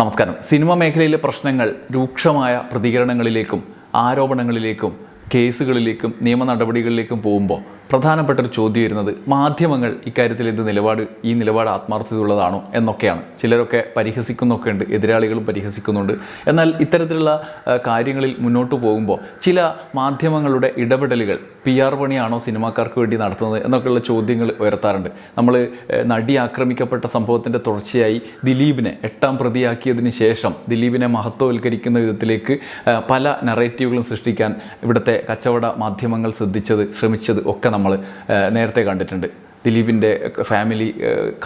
നമസ്കാരം. സിനിമ മേഖലയിലെ പ്രശ്നങ്ങൾ രൂക്ഷമായ പ്രതികരണങ്ങളിലേക്കും ആരോപണങ്ങളിലേക്കും കേസുകളിലേക്കും നിയമ നടപടികളിലേക്കും പോകുമ്പോൾ പ്രധാനപ്പെട്ട ഒരു ചോദ്യം വരുന്നത് മാധ്യമങ്ങൾ ഇക്കാര്യത്തിൽ എന്ത് നിലപാട് ഈ നിലപാട് ആത്മാർത്ഥതയുള്ളതാണോ എന്നൊക്കെയാണ്. ചിലരൊക്കെ പരിഹസിക്കുന്നൊക്കെ ഉണ്ട് എതിരാളികളും പരിഹസിക്കുന്നുണ്ട്. എന്നാൽ ഇത്തരത്തിലുള്ള കാര്യങ്ങളിൽ മുന്നോട്ട് പോകുമ്പോൾ ചില മാധ്യമങ്ങളുടെ ഇടപെടലുകൾ പി ആർ പണിയാണോ സിനിമാക്കാർക്ക് വേണ്ടി നടത്തുന്നത് എന്നൊക്കെയുള്ള ചോദ്യങ്ങൾ ഉയർത്താറുണ്ട്. നമ്മൾ നടി ആക്രമിക്കപ്പെട്ട സംഭവത്തിന്റെ തുടർച്ചയായി ദിലീപിനെ എട്ടാം പ്രതിയാക്കിയതിന് ശേഷം ദിലീപിനെ മഹത്വവൽക്കരിക്കുന്ന വിധത്തിലേക്ക് പല നറേറ്റീവുകളും സൃഷ്ടിക്കാൻ ഇവിടുത്തെ കച്ചവട മാധ്യമങ്ങൾ ശ്രദ്ധിച്ചത് ശ്രമിച്ചത് ഒക്കെ നമ്മൾ നേരത്തെ കണ്ടിട്ടുണ്ട്. ദിലീപിന്റെ ഫാമിലി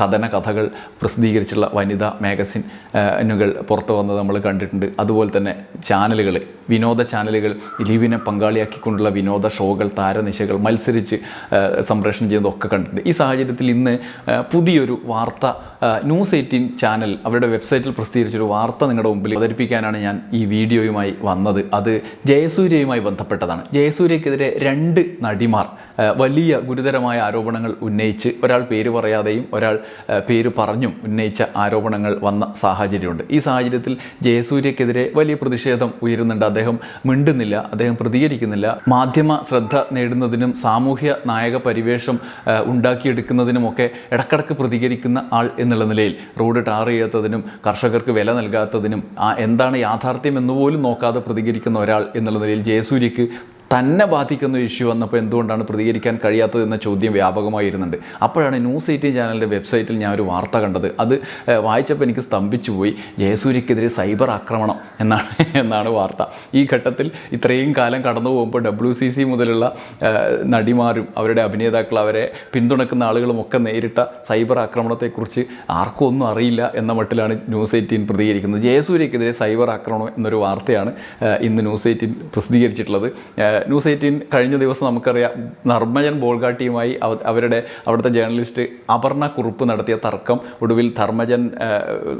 കഥന കഥകൾ പ്രസിദ്ധീകരിച്ചുള്ള വനിതാ മാഗസിൻ എന്നുകൾ പുറത്തു വന്നത് നമ്മൾ കണ്ടിട്ടുണ്ട്. അതുപോലെ തന്നെ ചാനലുകൾ വിനോദ ചാനലുകൾ ദിലീപിനെ പങ്കാളിയാക്കിക്കൊണ്ടുള്ള വിനോദ ഷോകൾ താരനിശകൾ മത്സരിച്ച് സംപ്രേഷണം ചെയ്യുന്നതൊക്കെ കണ്ടിട്ടുണ്ട്. ഈ സാഹചര്യത്തിൽ ഇന്ന് പുതിയൊരു വാർത്ത ന്യൂസ് എയ്റ്റീൻ ചാനൽ അവരുടെ വെബ്സൈറ്റിൽ പ്രസിദ്ധീകരിച്ചൊരു വാർത്ത നിങ്ങളുടെ മുമ്പിൽ അവതരിപ്പിക്കാനാണ് ഞാൻ ഈ വീഡിയോയുമായി വന്നത്. അത് ജയസൂര്യയുമായി ബന്ധപ്പെട്ടതാണ്. ജയസൂര്യക്കെതിരെ രണ്ട് നടിമാർ വലിയ ഗുരുതരമായ ആരോപണങ്ങൾ ഉന്നയിച്ച് ഒരാൾ പേര് പറയാതെയും ഒരാൾ പേര് പറഞ്ഞും ഉന്നയിച്ച ആരോപണങ്ങൾ വന്ന സാഹചര്യമുണ്ട്. ഈ സാഹചര്യത്തിൽ ജയസൂര്യക്കെതിരെ വലിയ പ്രതിഷേധം ഉയരുന്നുണ്ട്. അദ്ദേഹം മിണ്ടുന്നില്ല അദ്ദേഹം പ്രതികരിക്കുന്നില്ല. മാധ്യമ ശ്രദ്ധ നേടുന്നതിനും സാമൂഹ്യ നായക പരിവേഷം ഉണ്ടാക്കിയെടുക്കുന്നതിനുമൊക്കെ ഇടക്കിടക്ക് പ്രതികരിക്കുന്ന ആൾ എന്നുള്ള നിലയിൽ റോഡ് ടാർ ചെയ്യാത്തതിനും കർഷകർക്ക് വില നൽകാത്തതിനും എന്താണ് യാഥാർത്ഥ്യം എന്നുപോലും നോക്കാതെ പ്രതികരിക്കുന്ന ഒരാൾ എന്നുള്ള നിലയിൽ ജയസൂര്യക്ക് തന്നെ ബാധിക്കുന്ന ഇഷ്യൂ വന്നപ്പോൾ എന്തുകൊണ്ടാണ് പ്രതികരിക്കാൻ കഴിയാത്തത് എന്ന ചോദ്യം വ്യാപകമായിരുന്നുണ്ട്. അപ്പോഴാണ് ന്യൂസ് എയ്റ്റീൻ ചാനലിന്റെ വെബ്സൈറ്റിൽ ഞാൻ ഒരു വാർത്ത കണ്ടത്. അത് വായിച്ചപ്പോൾ എനിക്ക് സ്തംഭിച്ചു പോയി. ജയസൂര്യക്കെതിരെ സൈബർ ആക്രമണം എന്നാണ് എന്നാണ് വാർത്ത. ഈ ഘട്ടത്തിൽ ഇത്രയും കാലം കടന്നു പോകുമ്പോൾ ഡബ്ല്യു സി സി മുതലുള്ള നടിമാരും അവരുടെ അഭിനേതാക്കൾ അവരെ പിന്തുണക്കുന്ന ആളുകളും ഒക്കെ നേരിട്ട സൈബർ ആക്രമണത്തെക്കുറിച്ച് ആർക്കും ഒന്നും അറിയില്ല എന്ന മട്ടിലാണ് ന്യൂസ് എയ്റ്റീൻ പ്രതികരിക്കുന്നത്. ജയസൂര്യക്കെതിരെ സൈബർ ആക്രമണം എന്നൊരു വാർത്തയാണ് ഇന്ന് ന്യൂസ് എയ്റ്റീൻ പ്രസിദ്ധീകരിച്ചിട്ടുള്ളത്. ന്യൂസ് എയ്റ്റീൻ കഴിഞ്ഞ ദിവസം നമുക്കറിയാം നർമ്മജൻ ബോൾഗാട്ടിയുമായി അവ- അവരുടെ അവിടുത്തെ ജേർണലിസ്റ്റ് അപർണ കുറുപ്പ് നടത്തിയ തർക്കം ഒടുവിൽ ധർമ്മജൻ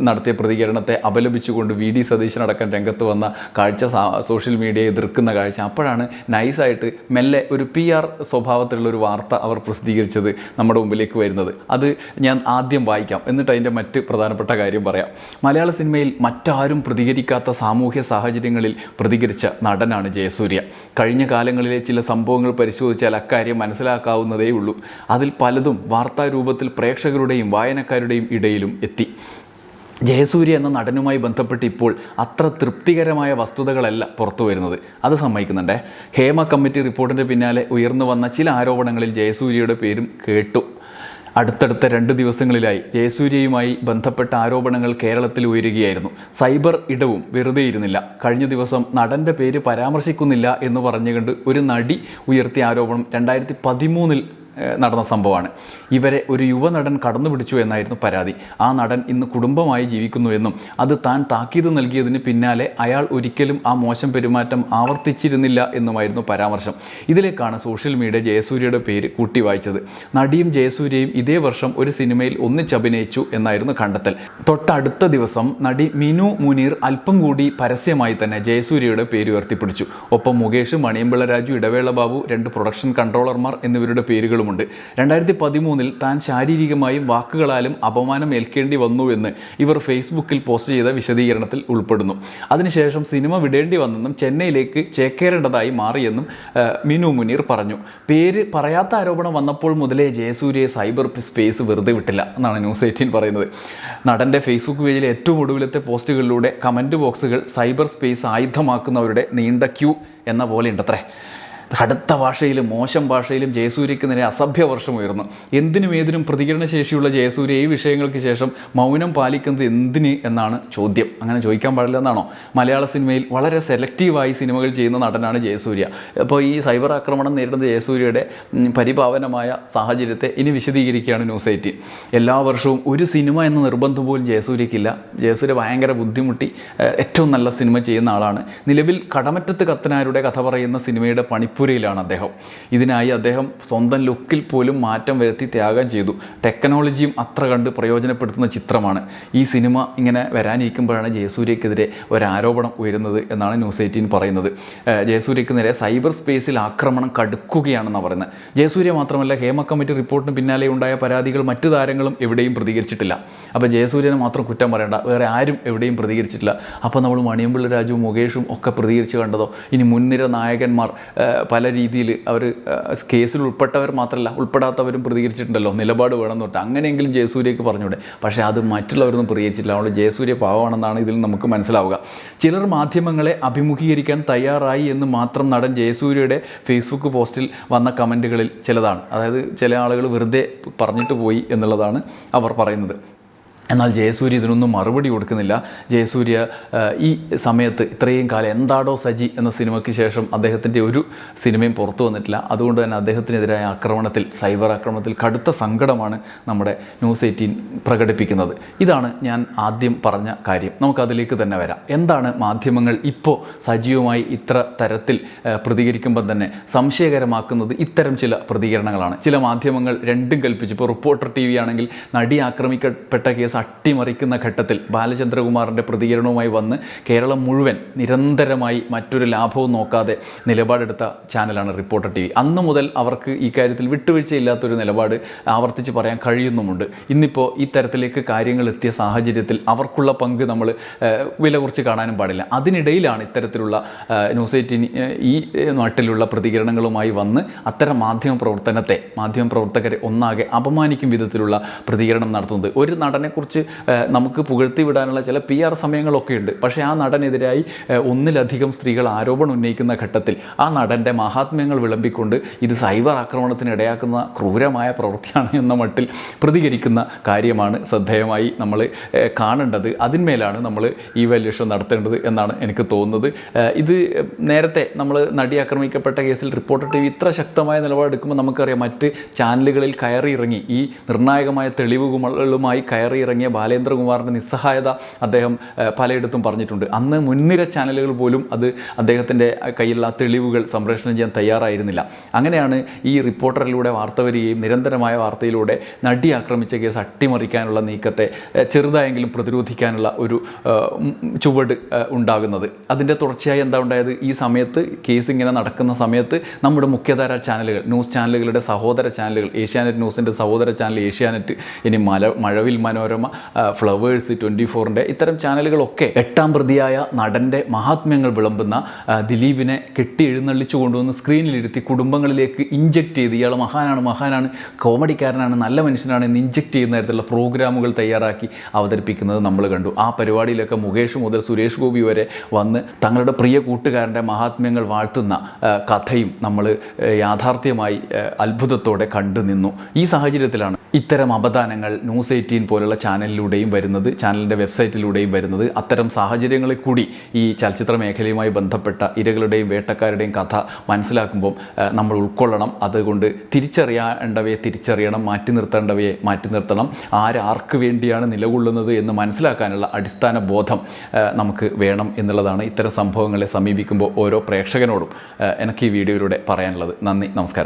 നടത്തിയ പ്രതികരണത്തെ അപലപിച്ചുകൊണ്ട് വി ഡി സതീശനടക്കം രംഗത്ത് വന്ന കാഴ്ച സോഷ്യൽ മീഡിയയെ എതിർക്കുന്ന കാഴ്ച. അപ്പോഴാണ് നൈസായിട്ട് മെല്ലെ ഒരു പി ആർ സ്വഭാവത്തിലുള്ള ഒരു വാർത്ത അവർ പ്രസിദ്ധീകരിച്ചത് നമ്മുടെ മുമ്പിലേക്ക് വരുന്നത്. അത് ഞാൻ ആദ്യം വായിക്കാം. എന്നിട്ട് അതിന്റെ മറ്റ് പ്രധാനപ്പെട്ട കാര്യം പറയാം. മലയാള സിനിമയിൽ മറ്റാരും പ്രതികരിക്കാത്ത സാമൂഹ്യ സാഹചര്യങ്ങളിൽ പ്രതികരിച്ച നടനാണ് ജയസൂര്യ. കഴിഞ്ഞ കാലങ്ങളിലെ ചില സംഭവങ്ങൾ പരിശോധിച്ചാൽ അക്കാര്യം മനസ്സിലാക്കാവുന്നതേയുള്ളൂ അതിൽ പലതും വാർത്താ രൂപത്തിൽ പ്രേക്ഷകരുടെയും വായനക്കാരുടെയും ഇടയിലും എത്തി. ജയസൂര്യ എന്ന നടനുമായി ബന്ധപ്പെട്ട് ഇപ്പോൾ അത്ര തൃപ്തികരമായ വസ്തുതകളല്ല പുറത്തു വരുന്നത്. അത് സമ്മതിക്കുന്നുണ്ടേ. ഹേമ കമ്മിറ്റി റിപ്പോർട്ടിന്റെ പിന്നാലെ ഉയർന്നു വന്ന ചില ആരോപണങ്ങളിൽ ജയസൂര്യയുടെ പേരും കേട്ടു. അടുത്തടുത്ത രണ്ട് ദിവസങ്ങളിലായി ജയസൂര്യയുമായി ബന്ധപ്പെട്ട ആരോപണങ്ങൾ കേരളത്തിൽ ഉയരുകയായിരുന്നു. സൈബർ ഇടവും വെറുതെയിരുന്നില്ല കഴിഞ്ഞ ദിവസം നടന്റെ പേര് പരാമർശിക്കുന്നില്ല എന്ന് പറഞ്ഞുകൊണ്ട് ഒരു നടി ഉയർത്തിയ ആരോപണം രണ്ടായിരത്തി പതിമൂന്നിൽ നടന്ന സംഭവമാണ്. ഇവരെ ഒരു യുവനടൻ കടന്നു പിടിച്ചു എന്നായിരുന്നു പരാതി. ആ നടൻ ഇന്ന് കുടുംബമായി ജീവിക്കുന്നുവെന്നും അത് താൻ താക്കീത് നൽകിയതിന് പിന്നാലെ അയാൾ ഒരിക്കലും ആ മോശം പെരുമാറ്റം ആവർത്തിച്ചിരുന്നില്ല എന്നുമായിരുന്നു പരാമർശം. ഇതിലേക്കാണ് സോഷ്യൽ മീഡിയ ജയസൂര്യയുടെ പേര് കൂട്ടി വായിച്ചത് നടിയും ജയസൂര്യയും ഇതേ വർഷം ഒരു സിനിമയിൽ ഒന്നിച്ചഭിനയിച്ചു എന്നായിരുന്നു കണ്ടെത്തൽ. തൊട്ടടുത്ത ദിവസം നടി മിനു മുനീർ അല്പം കൂടി പരസ്യമായി തന്നെ ജയസൂര്യയുടെ പേര് ഉയർത്തിപ്പിടിച്ചു. ഒപ്പം മുകേഷ് മണിയമ്പിള്ള രാജു ഇടവേള ബാബു രണ്ട് പ്രൊഡക്ഷൻ കൺട്രോളർമാർ എന്നിവരുടെ പേരുകളുമുണ്ട് രണ്ടായിരത്തി പതിമൂന്നിൽ താൻ ശാരീരികമായും വാക്കുകളാലും അപമാനം ഏൽക്കേണ്ടി വന്നു എന്ന് ഇവർ ഫേസ്ബുക്കിൽ പോസ്റ്റ് ചെയ്ത വിശദീകരണത്തിൽ ഉൾപ്പെടുന്നു. അതിനുശേഷം സിനിമ വിടേണ്ടി വന്നെന്നും ചെന്നൈയിലേക്ക് ചേക്കേറേണ്ടതായി മാറിയെന്നും മിനു മുനീർ പറഞ്ഞു. പേര് പറയാത്ത ആരോപണം വന്നപ്പോൾ മുതലേ ജയസൂര്യയെ സൈബർ സ്പേസ് വെറുതെ വിട്ടില്ല എന്നാണ് ന്യൂസ് എയ്റ്റീൻ പറയുന്നത്. നടന്റെ ഫേസ്ബുക്ക് പേജിലെ ഏറ്റവും ഒടുവിലത്തെ പോസ്റ്റുകളിലൂടെ കമന്റ് ബോക്സുകൾ സൈബർ സ്പേസ് ആയുധമാക്കുന്നവരുടെ നീണ്ട ക്യൂ എന്ന പോലെ ഉണ്ടത്രേ. കടുത്ത ഭാഷയിലും മോശം ഭാഷയിലും ജയസൂര്യക്ക് നേരെ അസഭ്യവർഷം ഉയർന്നു. എന്തിനും ഏതിനും പ്രതികരണശേഷിയുള്ള ജയസൂര്യ ഈ വിഷയങ്ങൾക്ക് ശേഷം മൗനം പാലിക്കുന്നത് എന്തിന് എന്നാണ് ചോദ്യം. അങ്ങനെ ചോദിക്കാൻ പാടില്ല എന്നാണോ? മലയാള സിനിമയിൽ വളരെ സെലക്റ്റീവായി സിനിമകൾ ചെയ്യുന്ന നടനാണ് ജയസൂര്യ. അപ്പോൾ ഈ സൈബർ ആക്രമണം നേരിടുന്ന ജയസൂര്യയുടെ പരിപാവനമായ സാഹചര്യത്തെ ഇനി വിശദീകരിക്കുകയാണ് ന്യൂസ് എയ്റ്റീൻ എല്ലാ വർഷവും ഒരു സിനിമ എന്ന നിർബന്ധം പോലും ജയസൂര്യക്കില്ല ജയസൂര്യ ഭയങ്കര ബുദ്ധിമുട്ടി ഏറ്റവും നല്ല സിനിമ ചെയ്യുന്ന ആളാണ്. നിലവിൽ കടമറ്റത്ത് കത്തനാരുടെ കഥ പറയുന്ന സിനിമയുടെ പണി പണിപ്പുരയിലാണ് അദ്ദേഹം. ഇതിനായി അദ്ദേഹം സ്വന്തം ലുക്കിൽ പോലും മാറ്റം വരുത്തി ത്യാഗം ചെയ്തു. ടെക്നോളജിയും അത്ര കണ്ട് പ്രയോജനപ്പെടുത്തുന്ന ചിത്രമാണ്. ഈ സിനിമ ഇങ്ങനെ വരാനിരിക്കുമ്പോഴാണ് ജയസൂര്യക്കെതിരെ ഒരാരോപണം ഉയരുന്നത് എന്നാണ് ന്യൂസ് എയ്റ്റീൻ പറയുന്നത്. ജയസൂര്യക്ക് നേരെ സൈബർ സ്പേസിൽ ആക്രമണം കടുക്കുകയാണെന്ന് പറയുന്നത്. ജയസൂര്യ മാത്രമല്ല ഹേമ കമ്മിറ്റി റിപ്പോർട്ടിന് പിന്നാലെ ഉണ്ടായ പരാതികൾ മറ്റു താരങ്ങളും എവിടെയും പ്രതികരിച്ചിട്ടില്ല. അപ്പോൾ ജയസൂര്യനെ മാത്രം കുറ്റം പറയേണ്ട വേറെ ആരും എവിടെയും പ്രതികരിച്ചിട്ടില്ല. അപ്പോൾ നമ്മൾ മണിയമ്പിള്ള രാജുവും മുകേഷും ഒക്കെ പ്രതികരിച്ച് കണ്ടതോ? ഇനി മുൻനിര നായകന്മാർ പല രീതിയിൽ അവർ കേസിൽ ഉൾപ്പെട്ടവർ മാത്രമല്ല ഉൾപ്പെടാത്തവരും പ്രതികരിച്ചിട്ടുണ്ടല്ലോ. നിലപാട് വേണം തൊട്ട് അങ്ങനെയെങ്കിലും ജയസൂര്യക്ക് പറഞ്ഞൂടെ. പക്ഷേ അത് മറ്റുള്ളവരൊന്നും പ്രതികരിച്ചില്ല അതുകൊണ്ട് ജയസൂര്യ പാവമാണെന്നാണ് ഇതിൽ നമുക്ക് മനസ്സിലാവുക. ചിലർ മാധ്യമങ്ങളെ അഭിമുഖീകരിക്കാൻ തയ്യാറായി എന്ന് മാത്രം നടൻ ജയസൂര്യയുടെ ഫേസ്ബുക്ക് പോസ്റ്റിൽ വന്ന കമന്റുകളിൽ ചിലതാണ്. അതായത് ചില ആളുകൾ വെറുതെ പറഞ്ഞിട്ട് പോയി എന്നുള്ളതാണ് അവർ പറയുന്നത്. എന്നാൽ ജയസൂര്യ ഇതിനൊന്നും മറുപടി കൊടുക്കുന്നില്ല. ജയസൂര്യ ഈ സമയത്ത് ഇത്രയും കാലം എന്താടോ സജി എന്ന സിനിമയ്ക്ക് ശേഷം അദ്ദേഹത്തിന്റെ ഒരു സിനിമയും പുറത്തു വന്നിട്ടില്ല. അതുകൊണ്ട് തന്നെ അദ്ദേഹത്തിനെതിരായ ആക്രമണത്തിൽ സൈബർ ആക്രമണത്തിൽ കടുത്ത സങ്കടമാണ് നമ്മുടെ ന്യൂസ് എയ്റ്റീൻ പ്രകടിപ്പിക്കുന്നത്. ഇതാണ് ഞാൻ ആദ്യം പറഞ്ഞ കാര്യം. നമുക്കതിലേക്ക് തന്നെ വരാം. എന്താണ് മാധ്യമങ്ങൾ ഇപ്പോൾ സജീവമായി ഇത്ര തരത്തിൽ പ്രതികരിക്കുമ്പോൾ തന്നെ സംശയകരമാക്കുന്നത് ഇത്തരം ചില പ്രതികരണങ്ങളാണ്. ചില മാധ്യമങ്ങൾ രണ്ടും കൽപ്പിച്ചു ഇപ്പോൾ റിപ്പോർട്ടർ ടി വി ആണെങ്കിൽ നടി ആക്രമിക്കപ്പെട്ട കേസ് അട്ടിമറിക്കുന്ന ഘട്ടത്തിൽ ബാലചന്ദ്രകുമാറിന്റെ പ്രതികരണവുമായി വന്ന് കേരളം മുഴുവൻ നിരന്തരമായി മറ്റൊരു ലാഭവും നോക്കാതെ നിലപാടെടുത്ത ചാനലാണ് റിപ്പോർട്ടർ ടി വി. അന്ന് മുതൽ അവർക്ക് ഈ കാര്യത്തിൽ വിട്ടുവീഴ്ചയില്ലാത്തൊരു നിലപാട് ആവർത്തിച്ച് പറയാൻ കഴിയുന്നുമുണ്ട്. ഇന്നിപ്പോൾ ഈ തരത്തിലേക്ക് കാര്യങ്ങൾ എത്തിയ സാഹചര്യത്തിൽ അവർക്കുള്ള പങ്ക് നമ്മൾ വില കുറച്ച് കാണാനും പാടില്ല. അതിനിടയിലാണ് ഇത്തരത്തിലുള്ള ന്യൂസ് എയ്റ്റീൻ ഈ നാട്ടിലുള്ള പ്രതികരണങ്ങളുമായി വന്ന് അത്തരം മാധ്യമ പ്രവർത്തനത്തെ മാധ്യമ പ്രവർത്തകരെ ഒന്നാകെ അപമാനിക്കും വിധത്തിലുള്ള പ്രതികരണം നടത്തുന്നത്. ഒരു നടനെക്കുറിച്ച് ഏഹ്, നമുക്ക് പുകഴ്ത്തി വിടാനുള്ള ചില പി ആർ സമയങ്ങളൊക്കെ ഉണ്ട്. പക്ഷേ ആ നടനെതിരായി ഒന്നിലധികം സ്ത്രീകൾ ആരോപണം ഉന്നയിക്കുന്ന ഘട്ടത്തിൽ ആ നടന്റെ മഹാത്മ്യങ്ങൾ വിളമ്പിക്കൊണ്ട് ഇത് സൈബർ ആക്രമണത്തിന് ഇടയാക്കുന്ന ക്രൂരമായ പ്രവൃത്തിയാണ് എന്ന മട്ടിൽ പ്രതികരിക്കുന്ന കാര്യമാണ് ശ്രദ്ധേയമായി നമ്മൾ കാണേണ്ടത്. അതിന്മേലാണ് നമ്മൾ ഈ വാല്യൂഷൻ നടത്തേണ്ടത് എന്നാണ് എനിക്ക് തോന്നുന്നത്. ഇത് നേരത്തെ നമ്മൾ നടി ആക്രമിക്കപ്പെട്ട കേസിൽ റിപ്പോർട്ടർ ടി വി ഇത്ര ശക്തമായ നിലപാടെടുക്കുമ്പോൾ നമുക്കറിയാം മറ്റ് ചാനലുകളിൽ കയറി ഇറങ്ങി ഈ നിർണായകമായ തെളിവുകളുമായി കയറി ഇറങ്ങിയ ബാലേന്ദ്രകുമാറിന്റെ നിസ്സഹായത അദ്ദേഹം പലയിടത്തും പറഞ്ഞിട്ടുണ്ട്. അന്ന് മുൻനിര ചാനലുകൾ പോലും അത് അദ്ദേഹത്തിന്റെ കയ്യിലുള്ള തെളിവുകൾ സംപ്രേഷണം ചെയ്യാൻ തയ്യാറായിരുന്നില്ല. അങ്ങനെയാണ് ഈ റിപ്പോർട്ടറിലൂടെ വാർത്ത വരികയും നിരന്തരമായ വാർത്തയിലൂടെ നടി ആക്രമിച്ച കേസ് അട്ടിമറിക്കാനുള്ള നീക്കത്തെ ചെറുതായെങ്കിലും പ്രതിരോധിക്കാനുള്ള ഒരു ചുവട് ഉണ്ടാകുന്നത്. അതിന്റെ തുടർച്ചയായി എന്താ ഉണ്ടായത്? ഈ സമയത്ത് കേസ് ഇങ്ങനെ നടക്കുന്ന സമയത്ത് നമ്മുടെ മുഖ്യധാര ചാനലുകൾ ന്യൂസ് ചാനലുകളുടെ സഹോദര ചാനലുകൾ ഏഷ്യാനെറ്റ് ന്യൂസിന്റെ സഹോദര ചാനൽ ഏഷ്യാനെറ്റ് ഇനി മല മഴവിൽ മനോരമ ഫ്ലവേഴ്സ് ട്വന്റി ഫോറിന്റെ ഇത്തരം ചാനലുകളൊക്കെ എട്ടാം പ്രതിയായ നടന്റെ മഹാത്മ്യങ്ങൾ വിളമ്പുന്ന ദിലീപിനെ കെട്ടി എഴുന്നള്ളിച്ചു കൊണ്ടുവന്ന് സ്ക്രീനിലിരുത്തി കുടുംബങ്ങളിലേക്ക് ഇഞ്ചക്ട് ചെയ്ത് ഇയാൾ മഹാനാണ് മഹാനാണ് കോമഡിക്കാരനാണ് നല്ല മനുഷ്യനാണ് എന്ന് ഇഞ്ചക്ട് ചെയ്യുന്ന തരത്തിലുള്ള പ്രോഗ്രാമുകൾ തയ്യാറാക്കി അവതരിപ്പിക്കുന്നത് നമ്മൾ കണ്ടു. ആ പരിപാടിയിലൊക്കെ മുകേഷ് മുതൽ സുരേഷ് ഗോപി വരെ വന്ന് തങ്ങളുടെ പ്രിയ കൂട്ടുകാരന്റെ മഹാത്മ്യങ്ങൾ വാഴ്ത്തുന്ന കഥയും നമ്മൾ യാഥാർത്ഥ്യമായി അത്ഭുതത്തോടെ കണ്ടു നിന്നു. ഈ സാഹചര്യത്തിലാണ് ഇത്തരം അപദാനങ്ങൾ ന്യൂസ് എയ്റ്റീൻ പോലുള്ള ചാനലിലൂടെയും വരുന്നത് ചാനലിന്റെ വെബ്സൈറ്റിലൂടെയും വരുന്നത്. അത്തരം സാഹചര്യങ്ങളിൽ കൂടി ഈ ചലച്ചിത്ര മേഖലയുമായി ബന്ധപ്പെട്ട ഇരകളുടെയും വേട്ടക്കാരുടെയും കഥ മനസ്സിലാക്കുമ്പം നമ്മൾ ഉൾക്കൊള്ളണം. അതുകൊണ്ട് തിരിച്ചറിയേണ്ടവയെ തിരിച്ചറിയണം മാറ്റി നിർത്തേണ്ടവയെ മാറ്റി നിർത്തണം. ആരാർക്ക് വേണ്ടിയാണ് നിലകൊള്ളുന്നത് എന്ന് മനസ്സിലാക്കാനുള്ള അടിസ്ഥാന ബോധം നമുക്ക് വേണം എന്നുള്ളതാണ് ഇത്തരം സംഭവങ്ങളെ സമീപിക്കുമ്പോൾ ഓരോ പ്രേക്ഷകനോടും എനിക്ക് ഈ വീഡിയോയിലൂടെ പറയാനുള്ളത്. നന്ദി നമസ്കാരം.